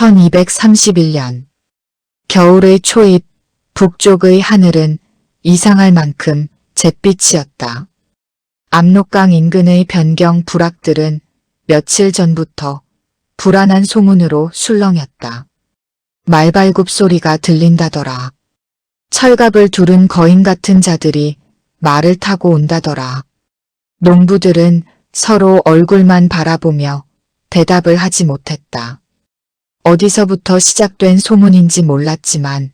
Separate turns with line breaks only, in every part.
1231년 겨울의 초입 북쪽의 하늘은 이상할 만큼 잿빛이었다. 압록강 인근의 변경 불악들은 며칠 전부터 불안한 소문으로 술렁였다. 말발굽 소리가 들린다더라. 철갑을 두른 거인 같은 자들이 말을 타고 온다더라. 농부들은 서로 얼굴만 바라보며 대답을 하지 못했다. 어디서부터 시작된 소문인지 몰랐지만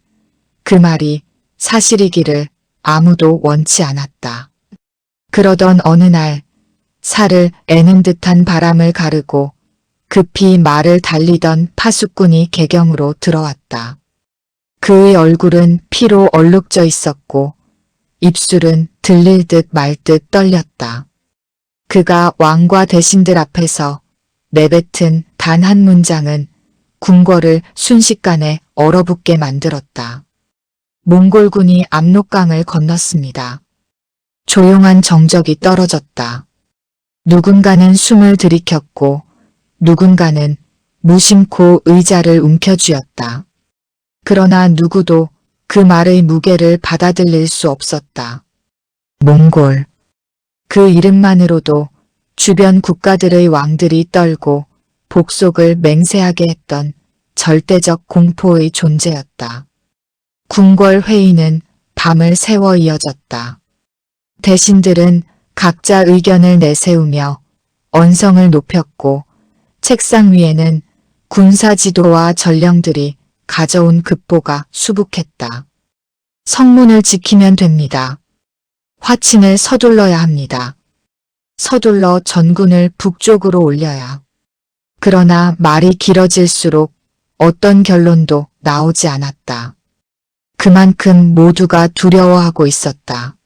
그 말이 사실이기를 아무도 원치 않았다. 그러던 어느 날 살을 애는 듯한 바람을 가르고 급히 말을 달리던 파수꾼이 개경으로 들어왔다. 그의 얼굴은 피로 얼룩져 있었고 입술은 들릴 듯 말 듯 떨렸다. 그가 왕과 대신들 앞에서 내뱉은 단 한 문장은 궁궐을 순식간에 얼어붙게 만들었다. 몽골군이 압록강을 건넜습니다. 조용한 정적이 떨어졌다. 누군가는 숨을 들이켰고 누군가는 무심코 의자를 움켜쥐었다. 그러나 누구도 그 말의 무게를 받아들일 수 없었다. 몽골. 그 이름만으로도 주변 국가들의 왕들이 떨고 복속을 맹세하게 했던 절대적 공포의 존재였다. 궁궐 회의는 밤을 새워 이어졌다. 대신들은 각자 의견을 내세우며 언성을 높였고 책상 위에는 군사 지도와 전령들이 가져온 급보가 수북했다. 성문을 지키면 됩니다. 화친을 서둘러야 합니다. 서둘러 전군을 북쪽으로 올려야. 그러나 말이 길어질수록 어떤 결론도 나오지 않았다. 그만큼 모두가 두려워하고 있었다.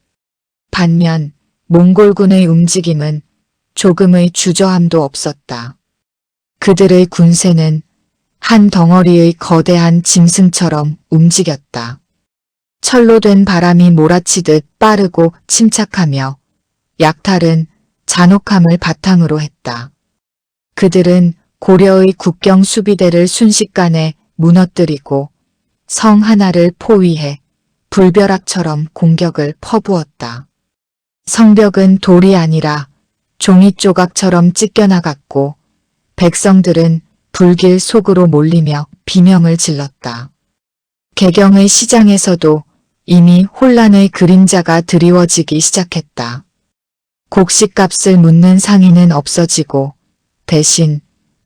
반면 몽골군의 움직임은 조금의 주저함도 없었다. 그들의 군세는 한 덩어리의 거대한 짐승처럼 움직였다. 철로 된 바람이 몰아치듯 빠르고 침착하며 약탈은 잔혹함을 바탕으로 했다. 그들은 고려의 국경 수비대를 순식간에 무너뜨리고 성 하나를 포위해 불벼락처럼 공격을 퍼부었다. 성벽은 돌이 아니라 종이 조각처럼 찢겨나갔고 백성들은 불길 속으로 몰리며 비명을 질렀다. 개경의 시장에서도 이미 혼란의 그림자가 드리워지기 시작했다. 곡식값을 묻는 상인은 없어지고 대신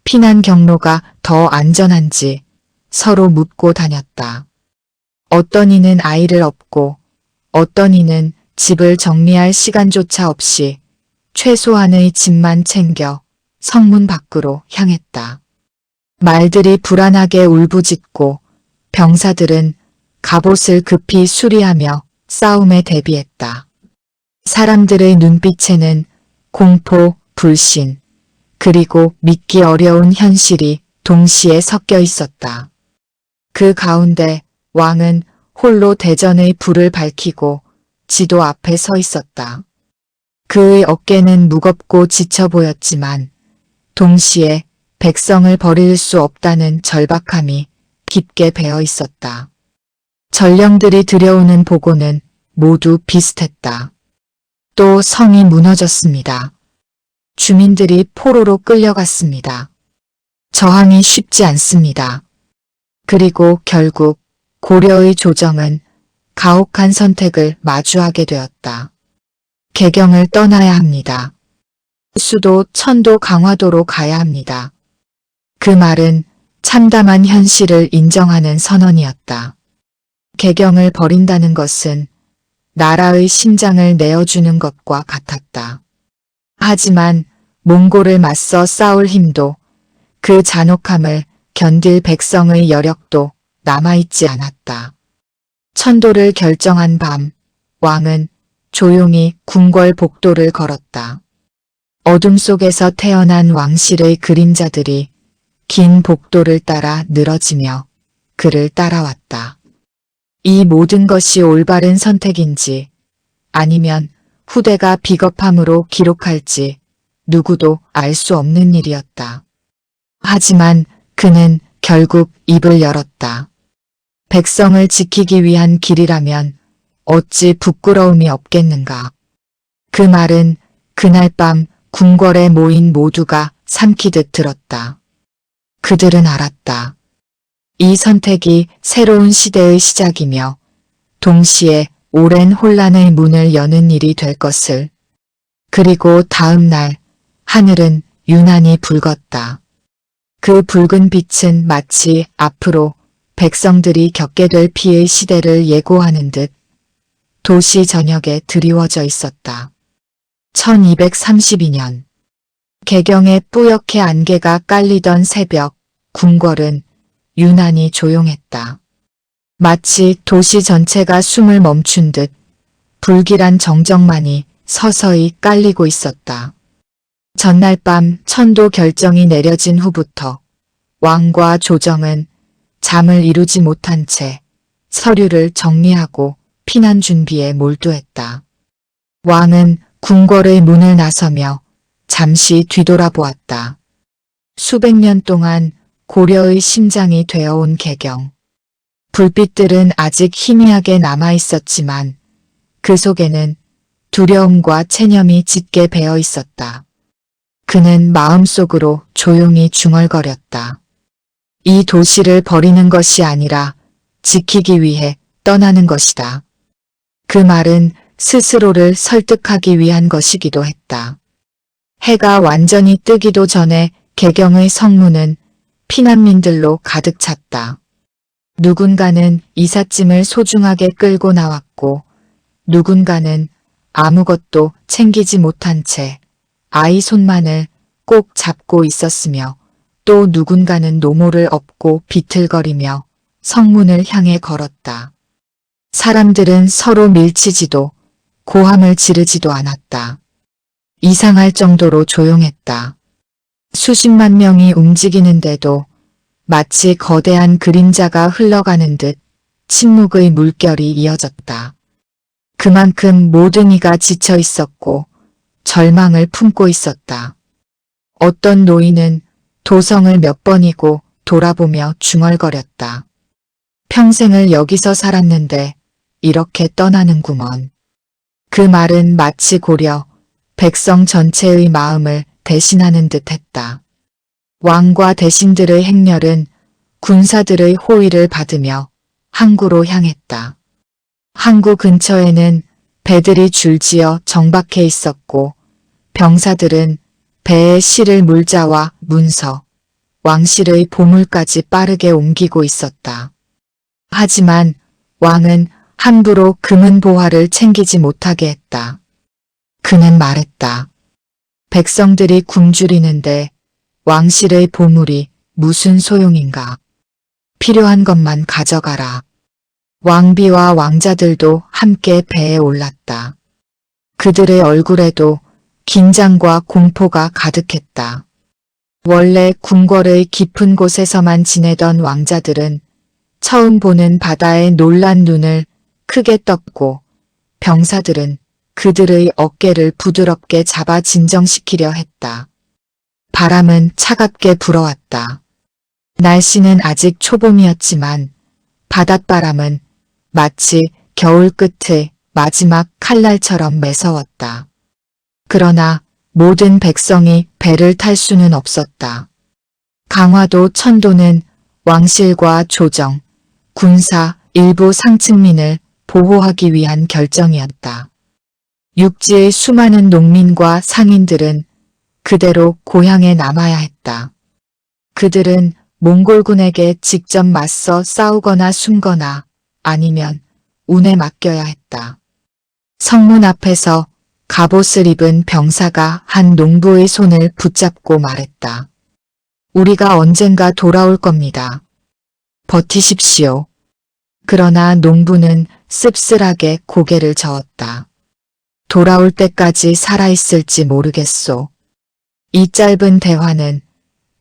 피난 경로가 더 안전한지 서로 묻고 다녔다. 어떤 이는 아이를 업고 어떤 이는 집을 정리할 시간조차 없이 최소한의 짐만 챙겨 성문 밖으로 향했다. 말들이 불안하게 울부짖고 병사들은 갑옷을 급히 수리하며 싸움에 대비했다. 사람들의 눈빛에는 공포, 불신, 그리고 믿기 어려운 현실이 동시에 섞여 있었다. 그 가운데 왕은 홀로 대전의 불을 밝히고 지도 앞에 서 있었다. 그의 어깨는 무겁고 지쳐 보였지만 동시에 백성을 버릴 수 없다는 절박함이 깊게 배어 있었다. 전령들이 들여오는 보고는 모두 비슷했다. 또 성이 무너졌습니다. 주민들이 포로로 끌려갔습니다. 저항이 쉽지 않습니다. 그리고 결국 고려의 조정은 가혹한 선택을 마주하게 되었다. 개경을 떠나야 합니다. 수도 천도 강화도로 가야 합니다. 그 말은 참담한 현실을 인정하는 선언이었다. 개경을 버린다는 것은 나라의 심장을 내어주는 것과 같았다. 하지만 몽골을 맞서 싸울 힘도 그 잔혹함을 견딜 백성의 여력도 남아있지 않았다. 천도를 결정한 밤, 왕은 조용히 궁궐 복도를 걸었다. 어둠 속에서 태어난 왕실의 그림자들이 긴 복도를 따라 늘어지며 그를 따라왔다. 이 모든 것이 올바른 선택인지 아니면 후대가 비겁함으로 기록할지 누구도 알 수 없는 일이었다. 하지만 그는 결국 입을 열었다. 백성을 지키기 위한 길이라면 어찌 부끄러움이 없겠는가. 그 말은 그날 밤 궁궐에 모인 모두가 삼키듯 들었다. 그들은 알았다. 이 선택이 새로운 시대의 시작이며 동시에 오랜 혼란의 문을 여는 일이 될 것을. 그리고 다음 날 하늘은 유난히 붉었다. 그 붉은 빛은 마치 앞으로 백성들이 겪게 될 피의 시대를 예고하는 듯 도시 전역에 드리워져 있었다. 1232년 개경에 뿌옇게 안개가 깔리던 새벽 궁궐은 유난히 조용했다. 마치 도시 전체가 숨을 멈춘 듯 불길한 정적만이 서서히 깔리고 있었다. 전날 밤 천도 결정이 내려진 후부터 왕과 조정은 잠을 이루지 못한 채 서류를 정리하고 피난 준비에 몰두했다. 왕은 궁궐의 문을 나서며 잠시 뒤돌아보았다. 수백 년 동안 고려의 심장이 되어온 개경. 불빛들은 아직 희미하게 남아 있었지만 그 속에는 두려움과 체념이 짙게 배어 있었다. 그는 마음속으로 조용히 중얼거렸다. 이 도시를 버리는 것이 아니라 지키기 위해 떠나는 것이다. 그 말은 스스로를 설득하기 위한 것이기도 했다. 해가 완전히 뜨기도 전에 개경의 성문은 피난민들로 가득 찼다. 누군가는 이삿짐을 소중하게 끌고 나왔고 누군가는 아무것도 챙기지 못한 채 아이 손만을 꼭 잡고 있었으며 또 누군가는 노모를 업고 비틀거리며 성문을 향해 걸었다. 사람들은 서로 밀치지도 고함을 지르지도 않았다. 이상할 정도로 조용했다. 수십만 명이 움직이는데도 마치 거대한 그림자가 흘러가는 듯 침묵의 물결이 이어졌다. 그만큼 모든 이가 지쳐 있었고 절망을 품고 있었다. 어떤 노인은 도성을 몇 번이고 돌아보며 중얼거렸다. 평생을 여기서 살았는데 이렇게 떠나는구먼. 그 말은 마치 고려 백성 전체의 마음을 대신하는 듯 했다. 왕과 대신들의 행렬은 군사들의 호의를 받으며 항구로 향했다. 항구 근처에는 배들이 줄지어 정박해 있었고 병사들은 배에 실을 물자와 문서, 왕실의 보물까지 빠르게 옮기고 있었다. 하지만 왕은 함부로 금은 보화를 챙기지 못하게 했다. 그는 말했다. 백성들이 굶주리는데 왕실의 보물이 무슨 소용인가. 필요한 것만 가져가라. 왕비와 왕자들도 함께 배에 올랐다. 그들의 얼굴에도 긴장과 공포가 가득했다. 원래 궁궐의 깊은 곳에서만 지내던 왕자들은 처음 보는 바다에 놀란 눈을 크게 떴고 병사들은 그들의 어깨를 부드럽게 잡아 진정시키려 했다. 바람은 차갑게 불어왔다. 날씨는 아직 초봄이었지만 바닷바람은 마치 겨울 끝의 마지막 칼날처럼 매서웠다. 그러나 모든 백성이 배를 탈 수는 없었다. 강화도 천도는 왕실과 조정, 군사, 일부 상층민을 보호하기 위한 결정이었다. 육지의 수많은 농민과 상인들은 그대로 고향에 남아야 했다. 그들은 몽골군에게 직접 맞서 싸우거나 숨거나 아니면 운에 맡겨야 했다. 성문 앞에서 갑옷을 입은 병사가 한 농부의 손을 붙잡고 말했다. 우리가 언젠가 돌아올 겁니다. 버티십시오. 그러나 농부는 씁쓸하게 고개를 저었다. 돌아올 때까지 살아있을지 모르겠소. 이 짧은 대화는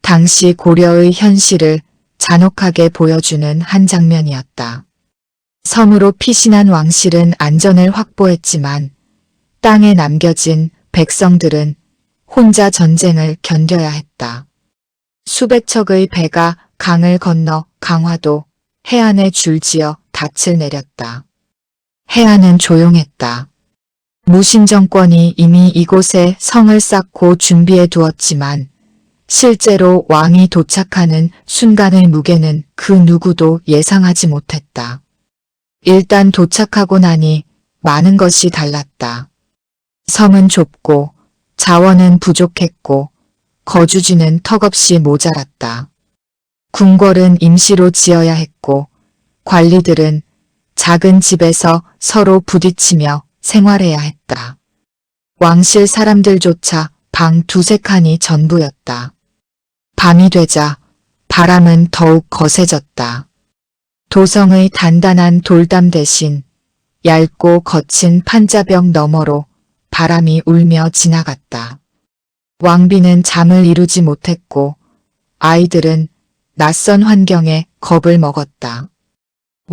당시 고려의 현실을 잔혹하게 보여주는 한 장면이었다. 섬으로 피신한 왕실은 안전을 확보했지만 땅에 남겨진 백성들은 혼자 전쟁을 견뎌야 했다. 수백 척의 배가 강을 건너 강화도 해안에 줄지어 닻을 내렸다. 해안은 조용했다. 무신 정권이 이미 이곳에 성을 쌓고 준비해 두었지만 실제로 왕이 도착하는 순간의 무게는 그 누구도 예상하지 못했다. 일단 도착하고 나니 많은 것이 달랐다. 섬은 좁고 자원은 부족했고 거주지는 턱없이 모자랐다. 궁궐은 임시로 지어야 했고 관리들은 작은 집에서 서로 부딪히며 생활해야 했다. 왕실 사람들조차 방 두세 칸이 전부였다. 밤이 되자 바람은 더욱 거세졌다. 도성의 단단한 돌담 대신 얇고 거친 판자벽 너머로 바람이 울며 지나갔다. 왕비는 잠을 이루지 못했고 아이들은 낯선 환경에 겁을 먹었다.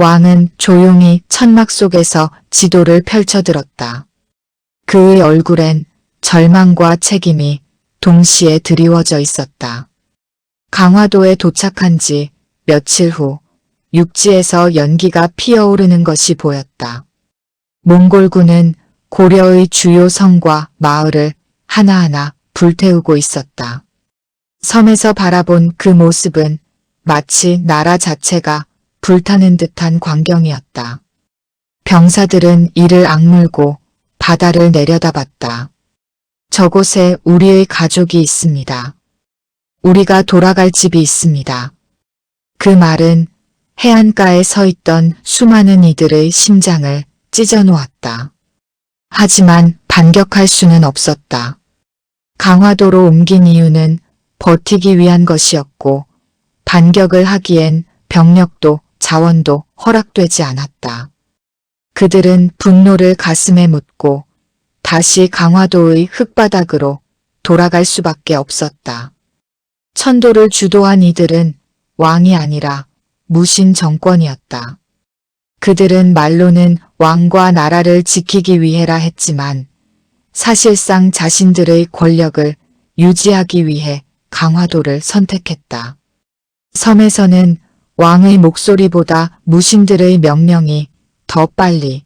왕은 조용히 천막 속에서 지도를 펼쳐들었다. 그의 얼굴엔 절망과 책임이 동시에 드리워져 있었다. 강화도에 도착한 지 며칠 후 육지에서 연기가 피어오르는 것이 보였다. 몽골군은 고려의 주요 성과 마을을 하나하나 불태우고 있었다. 섬에서 바라본 그 모습은 마치 나라 자체가 불타는 듯한 광경이었다. 병사들은 이를 악물고 바다를 내려다봤다. 저곳에 우리의 가족이 있습니다. 우리가 돌아갈 집이 있습니다. 그 말은 해안가에 서 있던 수많은 이들의 심장을 찢어 놓았다. 하지만 반격할 수는 없었다. 강화도로 옮긴 이유는 버티기 위한 것이었고 반격을 하기엔 병력도 자원도 허락되지 않았다. 그들은 분노를 가슴에 묻고 다시 강화도의 흙바닥으로 돌아갈 수밖에 없었다. 천도를 주도한 이들은 왕이 아니라 무신 정권이었다. 그들은 말로는 왕과 나라를 지키기 위해라 했지만 사실상 자신들의 권력을 유지하기 위해 강화도를 선택했다. 섬에서는 왕의 목소리보다 무신들의 명령이 더 빨리,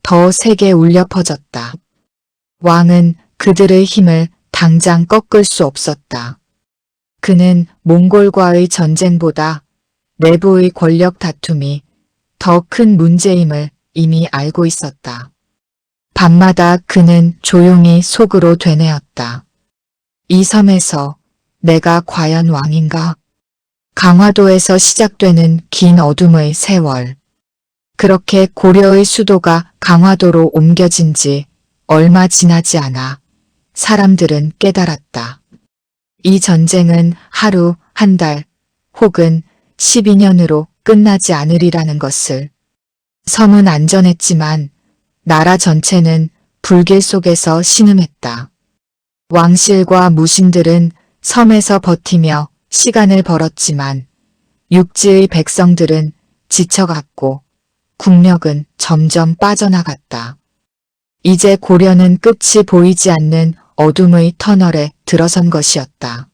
더 세게 울려 퍼졌다. 왕은 그들의 힘을 당장 꺾을 수 없었다. 그는 몽골과의 전쟁보다 내부의 권력 다툼이 더 큰 문제임을 이미 알고 있었다. 밤마다 그는 조용히 속으로 되뇌었다. 이 섬에서 내가 과연 왕인가? 강화도에서 시작되는 긴 어둠의 세월. 그렇게 고려의 수도가 강화도로 옮겨진 지 얼마 지나지 않아 사람들은 깨달았다. 이 전쟁은 하루, 한 달, 혹은 12년으로 끝나지 않으리라는 것을. 섬은 안전했지만 나라 전체는 불길 속에서 신음했다. 왕실과 무신들은 섬에서 버티며 시간을 벌었지만 육지의 백성들은 지쳐갔고 국력은 점점 빠져나갔다. 이제 고려는 끝이 보이지 않는 어둠의 터널에 들어선 것이었다.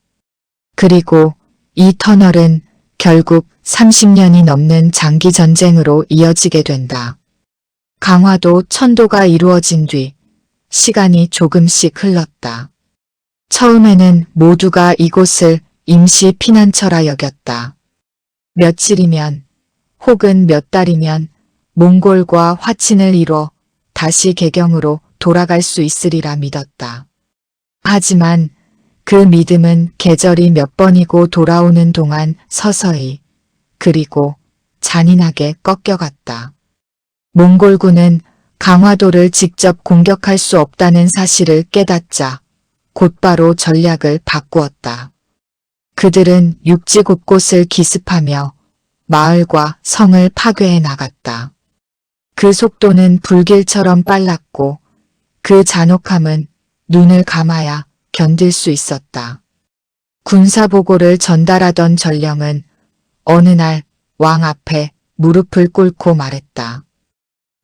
그리고 이 터널은 결국 30년이 넘는 장기 전쟁으로 이어지게 된다. 강화도 천도가 이루어진 뒤 시간이 조금씩 흘렀다. 처음에는 모두가 이곳을 임시 피난처라 여겼다. 며칠이면 혹은 몇 달이면 몽골과 화친을 이뤄 다시 개경으로 돌아갈 수 있으리라 믿었다. 하지만 그 믿음은 계절이 몇 번이고 돌아오는 동안 서서히 그리고 잔인하게 꺾여갔다. 몽골군은 강화도를 직접 공격할 수 없다는 사실을 깨닫자 곧바로 전략을 바꾸었다. 그들은 육지 곳곳을 기습하며 마을과 성을 파괴해 나갔다. 그 속도는 불길처럼 빨랐고 그 잔혹함은 눈을 감아야 견딜 수 있었다. 군사보고를 전달하던 전령은 어느 날 왕 앞에 무릎을 꿇고 말했다.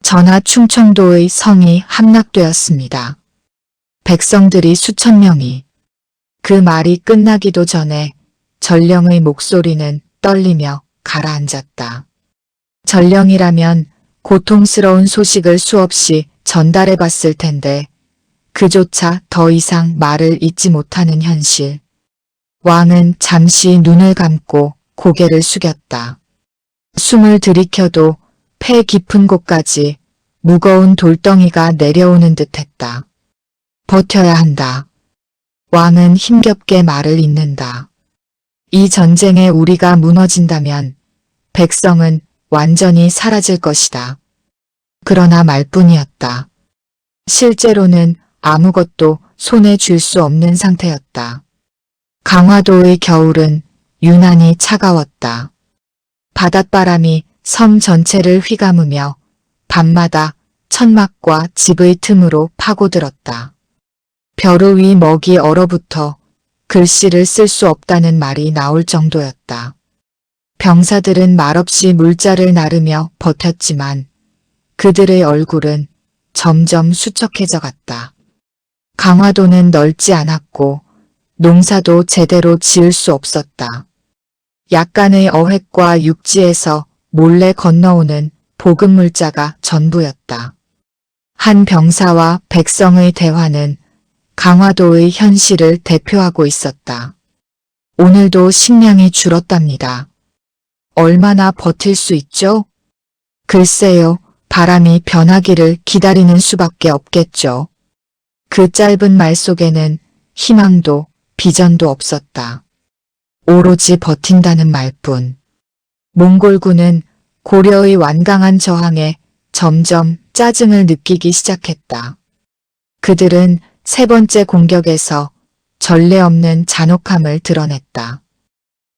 전하 충청도의 성이 함락되었습니다. 백성들이 수천 명이 그 말이 끝나기도 전에 전령의 목소리는 떨리며 가라앉았다. 전령이라면 고통스러운 소식을 수없이 전달해 봤을 텐데 그조차 더 이상 말을 잇지 못하는 현실. 왕은 잠시 눈을 감고 고개를 숙였다. 숨을 들이켜도 폐 깊은 곳까지 무거운 돌덩이가 내려오는 듯 했다. 버텨야 한다. 왕은 힘겹게 말을 잇는다. 이 전쟁에 우리가 무너진다면 백성은 완전히 사라질 것이다. 그러나 말뿐이었다. 실제로는 아무것도 손에 쥘 수 없는 상태였다. 강화도의 겨울은 유난히 차가웠다. 바닷바람이 섬 전체를 휘감으며 밤마다 천막과 집의 틈으로 파고들었다. 벼루 위 먹이 얼어붙어 글씨를 쓸 수 없다는 말이 나올 정도였다. 병사들은 말없이 물자를 나르며 버텼지만 그들의 얼굴은 점점 수척해져 갔다. 강화도는 넓지 않았고 농사도 제대로 지을 수 없었다. 약간의 어획과 육지에서 몰래 건너오는 보급물자가 전부였다. 한 병사와 백성의 대화는 강화도의 현실을 대표하고 있었다. 오늘도 식량이 줄었답니다. 얼마나 버틸 수 있죠? 글쎄요, 바람이 변하기를 기다리는 수밖에 없겠죠. 그 짧은 말 속에는 희망도 비전도 없었다. 오로지 버틴다는 말뿐. 몽골군은 고려의 완강한 저항에 점점 짜증을 느끼기 시작했다. 그들은 세 번째 공격에서 전례 없는 잔혹함을 드러냈다.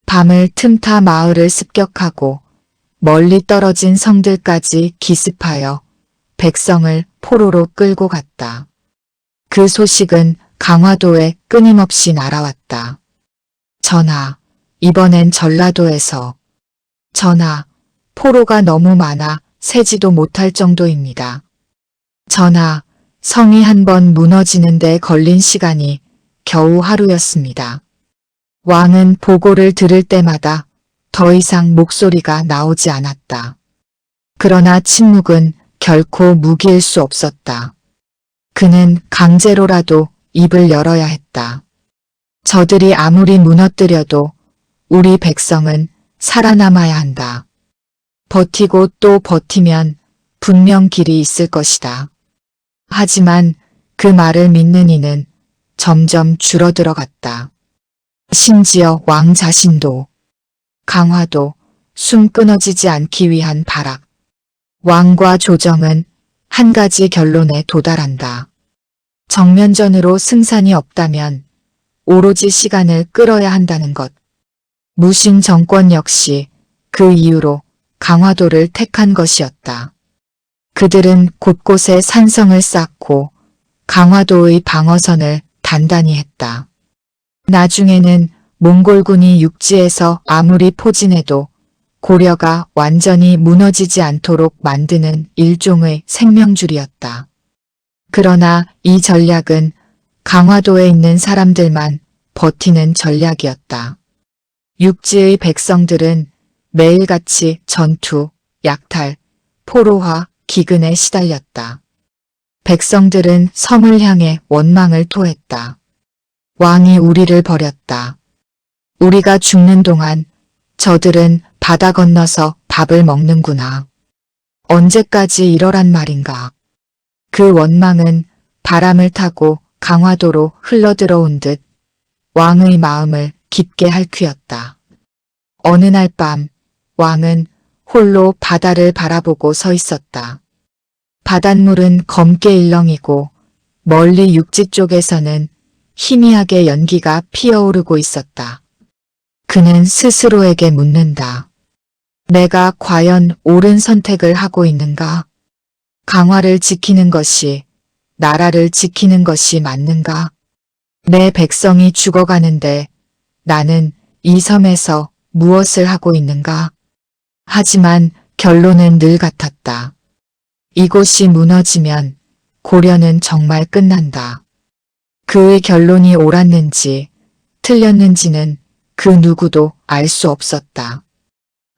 밤을 틈타 마을을 습격하고 멀리 떨어진 성들까지 기습하여 백성을 포로로 끌고 갔다. 그 소식은 강화도에 끊임없이 날아왔다. 전하, 이번엔 전라도에서 전하, 포로가 너무 많아 세지도 못할 정도입니다. 전하, 성이 한 번 무너지는 데 걸린 시간이 겨우 하루였습니다. 왕은 보고를 들을 때마다 더 이상 목소리가 나오지 않았다. 그러나 침묵은 결코 무기일 수 없었다. 그는 강제로라도 입을 열어야 했다. 저들이 아무리 무너뜨려도 우리 백성은 살아남아야 한다. 버티고 또 버티면 분명 길이 있을 것이다. 하지만 그 말을 믿는 이는 점점 줄어들어 갔다. 심지어 왕 자신도 강화도 숨 끊어지지 않기 위한 발악. 왕과 조정은 한 가지 결론에 도달한다. 정면전으로 승산이 없다면 오로지 시간을 끌어야 한다는 것. 무신 정권 역시 그 이유로 강화도를 택한 것이었다. 그들은 곳곳에 산성을 쌓고 강화도의 방어선을 단단히 했다. 나중에는 몽골군이 육지에서 아무리 포진해도 고려가 완전히 무너지지 않도록 만드는 일종의 생명줄이었다. 그러나 이 전략은 강화도에 있는 사람들만 버티는 전략이었다. 육지의 백성들은 매일같이 전투, 약탈, 포로화, 기근에 시달렸다. 백성들은 섬을 향해 원망을 토했다. 왕이 우리를 버렸다. 우리가 죽는 동안 저들은 바다 건너서 밥을 먹는구나. 언제까지 이러란 말인가. 그 원망은 바람을 타고 강화도로 흘러들어온 듯 왕의 마음을 깊게 핥히었다. 어느 날 밤 왕은 홀로 바다를 바라보고 서 있었다. 바닷물은 검게 일렁이고 멀리 육지 쪽에서는 희미하게 연기가 피어오르고 있었다. 그는 스스로에게 묻는다. 내가 과연 옳은 선택을 하고 있는가? 강화를 지키는 것이 나라를 지키는 것이 맞는가? 내 백성이 죽어가는데 나는 이 섬에서 무엇을 하고 있는가? 하지만 결론은 늘 같았다. 이곳이 무너지면 고려는 정말 끝난다. 그의 결론이 옳았는지 틀렸는지는 그 누구도 알 수 없었다.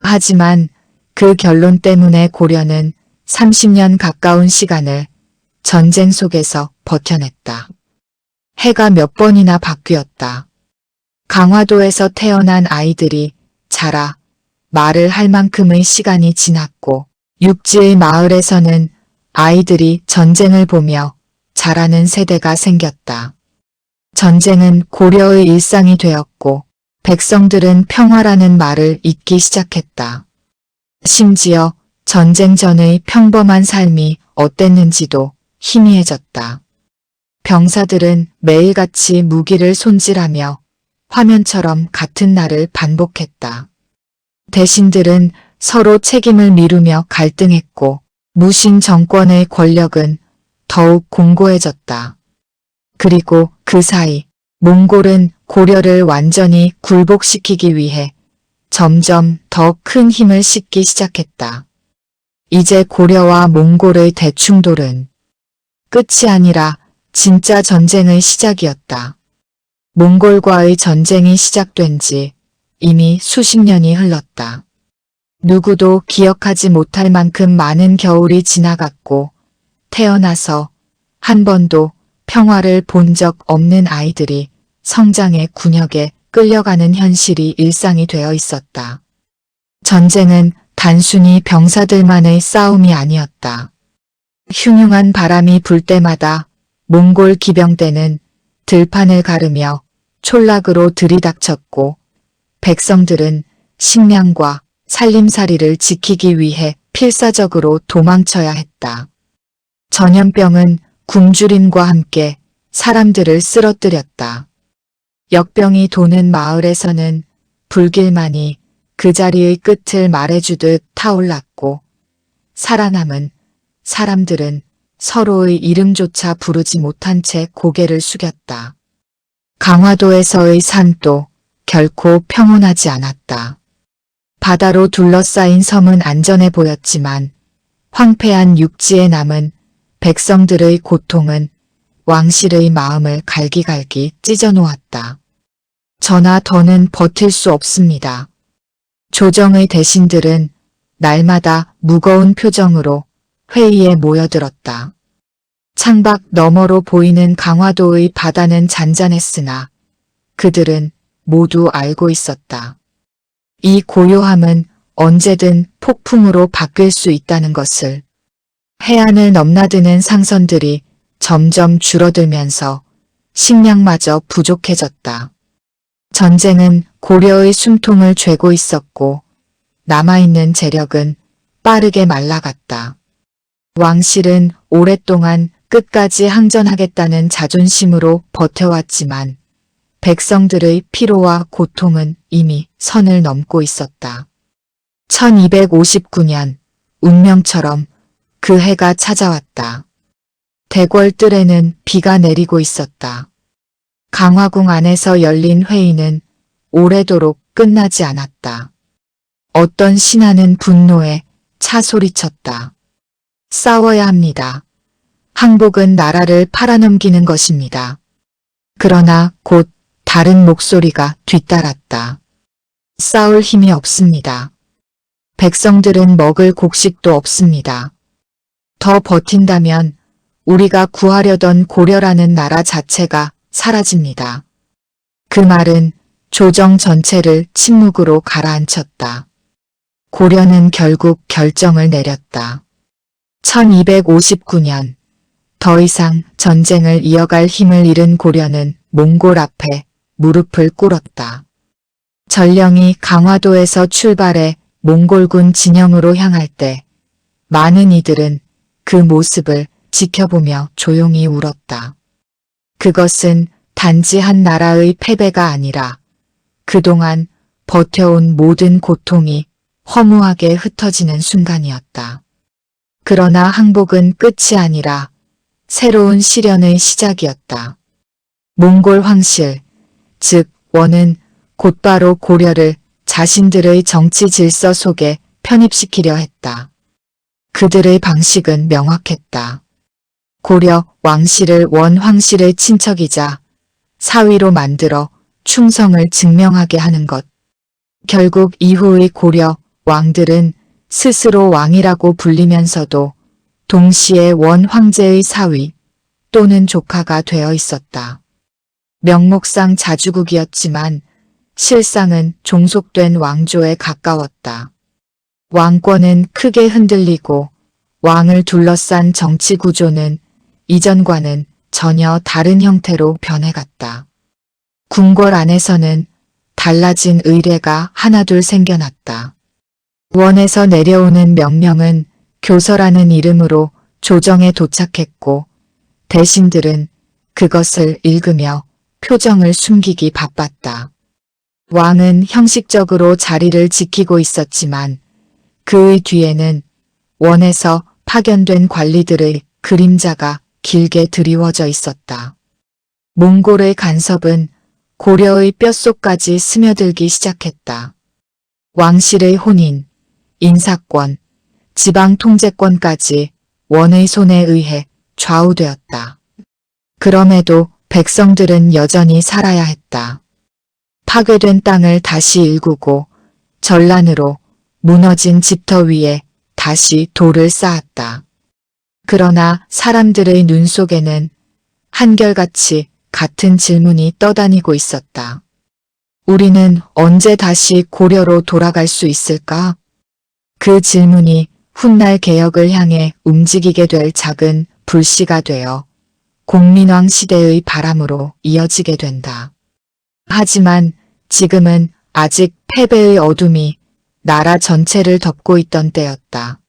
하지만 그 결론 때문에 고려는 30년 가까운 시간을 전쟁 속에서 버텨냈다. 해가 몇 번이나 바뀌었다. 강화도에서 태어난 아이들이 자라 말을 할 만큼의 시간이 지났고 육지의 마을에서는 아이들이 전쟁을 보며 자라는 세대가 생겼다. 전쟁은 고려의 일상이 되었고 백성들은 평화라는 말을 잊기 시작했다. 심지어 전쟁 전의 평범한 삶이 어땠는지도 희미해졌다. 병사들은 매일같이 무기를 손질하며 화면처럼 같은 날을 반복했다. 대신들은 서로 책임을 미루며 갈등했고 무신 정권의 권력은 더욱 공고해졌다. 그리고 그 사이 몽골은 고려를 완전히 굴복시키기 위해 점점 더 큰 힘을 싣기 시작했다. 이제 고려와 몽골의 대충돌은 끝이 아니라 진짜 전쟁의 시작이었다. 몽골과의 전쟁이 시작된 지 이미 수십 년이 흘렀다. 누구도 기억하지 못할 만큼 많은 겨울이 지나갔고 태어나서 한 번도 평화를 본 적 없는 아이들이 성장의 군역에 끌려가는 현실이 일상이 되어 있었다. 전쟁은 단순히 병사들만의 싸움이 아니었다. 흉흉한 바람이 불 때마다 몽골 기병대는 들판을 가르며 촌락으로 들이닥쳤고 백성들은 식량과 살림살이를 지키기 위해 필사적으로 도망쳐야 했다. 전염병은 굶주림과 함께 사람들을 쓰러뜨렸다. 역병이 도는 마을에서는 불길만이 그 자리의 끝을 말해주듯 타올랐고 살아남은 사람들은 서로의 이름조차 부르지 못한 채 고개를 숙였다. 강화도에서의 산도 결코 평온하지 않았다. 바다로 둘러싸인 섬은 안전해 보였지만 황폐한 육지에 남은 백성들의 고통은 왕실의 마음을 갈기갈기 찢어놓았다. 저나 더는 버틸 수 없습니다. 조정의 대신들은 날마다 무거운 표정으로 회의에 모여들었다. 창밖 너머로 보이는 강화도의 바다는 잔잔했으나 그들은 모두 알고 있었다. 이 고요함은 언제든 폭풍으로 바뀔 수 있다는 것을 해안을 넘나드는 상선들이 점점 줄어들면서 식량마저 부족해졌다. 전쟁은 고려의 숨통을 죄고 있었고 남아있는 재력은 빠르게 말라갔다. 왕실은 오랫동안 끝까지 항전하겠다는 자존심으로 버텨왔지만 백성들의 피로와 고통은 이미 선을 넘고 있었다. 1259년 운명처럼 그 해가 찾아왔다. 대궐뜰에는 비가 내리고 있었다. 강화궁 안에서 열린 회의는 오래도록 끝나지 않았다. 어떤 신하는 분노에 차 소리쳤다. 싸워야 합니다. 항복은 나라를 팔아넘기는 것입니다. 그러나 곧 다른 목소리가 뒤따랐다. 싸울 힘이 없습니다. 백성들은 먹을 곡식도 없습니다. 더 버틴다면 우리가 구하려던 고려라는 나라 자체가 사라집니다. 그 말은 조정 전체를 침묵으로 가라앉혔다. 고려는 결국 결정을 내렸다. 1259년 더 이상 전쟁을 이어갈 힘을 잃은 고려는 몽골 앞에 무릎을 꿇었다. 전령이 강화도에서 출발해 몽골군 진영으로 향할 때 많은 이들은 그 모습을 지켜보며 조용히 울었다. 그것은 단지 한 나라의 패배가 아니라 그동안 버텨온 모든 고통이 허무하게 흩어지는 순간이었다. 그러나 항복은 끝이 아니라 새로운 시련의 시작이었다. 몽골 황실, 즉 원은 곧바로 고려를 자신들의 정치 질서 속에 편입시키려 했다. 그들의 방식은 명확했다. 고려 왕실을 원 황실의 친척이자 사위로 만들어 충성을 증명하게 하는 것. 결국 이후의 고려 왕들은 스스로 왕이라고 불리면서도 동시에 원 황제의 사위 또는 조카가 되어 있었다. 명목상 자주국이었지만 실상은 종속된 왕조에 가까웠다. 왕권은 크게 흔들리고 왕을 둘러싼 정치 구조는 이전과는 전혀 다른 형태로 변해갔다. 궁궐 안에서는 달라진 의례가 하나둘 생겨났다. 원에서 내려오는 명령은 교서라는 이름으로 조정에 도착했고 대신들은 그것을 읽으며 표정을 숨기기 바빴다. 왕은 형식적으로 자리를 지키고 있었지만 그의 뒤에는 원에서 파견된 관리들의 그림자가 길게 드리워져 있었다. 몽골의 간섭은 고려의 뼛속까지 스며들기 시작했다. 왕실의 혼인, 인사권, 지방 통제권까지 원의 손에 의해 좌우되었다. 그럼에도 백성들은 여전히 살아야 했다. 파괴된 땅을 다시 일구고 전란으로 무너진 집터 위에 다시 돌을 쌓았다. 그러나 사람들의 눈 속에는 한결같이 같은 질문이 떠다니고 있었다. 우리는 언제 다시 고려로 돌아갈 수 있을까? 그 질문이 훗날 개혁을 향해 움직이게 될 작은 불씨가 되어 공민왕 시대의 바람으로 이어지게 된다. 하지만 지금은 아직 패배의 어둠이 나라 전체를 덮고 있던 때였다.